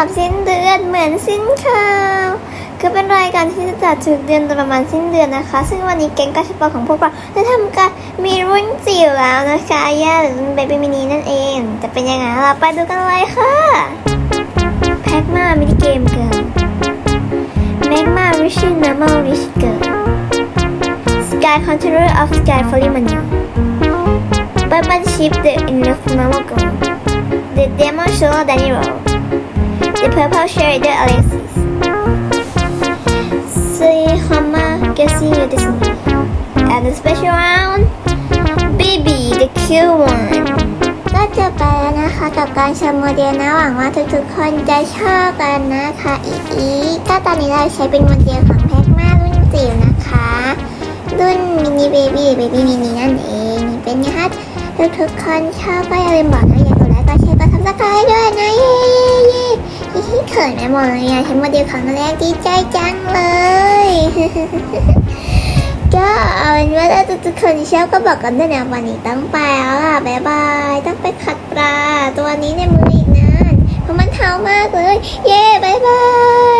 ับสิ้นเดือนเหมือนสิ้นข่าวคือเป็นรายการที่จะจัดทุกเดือนประมาณสิ้นเดือนนะคะ ซึ่งวันนี้แก๊งกาชปอของพวกเราได้ทำการมีรุ่นจิ๋วแล้วนะคะย่าหรือรุ่นเบบี้มินินั่นเอง จะเป็นยังไงเราไปดูกันเลยค่ะแพ็กมามินิเกมเกิร์ลแมกมาริชินอร์มัลริชเกิร์ลสกายคอนเทนเนอร์ออฟสกายฟอลิมันบับบันชิปเดอะอินเลฟมาโมโก The Demon Show Danny Roll The Purple Shredder Alexis See Hama guessing you this week And the special round Baby the cute one ก็จบไปแล้วนะคะกับการชมโมเดลนะหวังว่าทุกๆคนจะชอบกันนะคะ อีกอีกก็ตอนนี้เราใช้เป็นโมเดลของแพ็กมารุ่นจิ๋วนะคะ รุ่นมินิเบบี้เบบี้มินินั่นเองนี่เป็นไงคะทุกๆคนชอบก็อย่าลืมบอกนะอย่ากดไลค์กดแชร์กด ขินไปหมดเลยอะใช้โมเดลของแรกดีใจจังเลย ก็เอาเป็นว่าถ้าทุกๆคนชอบก็บอกกันด้วยนะวันนี้ต้องไปแล้วล่ะบ๊ายบาย ต้องไปขัดปลาตัวนี้ในมืออีกนานเพราะมันเทามากเลย เย้บ๊ายบาย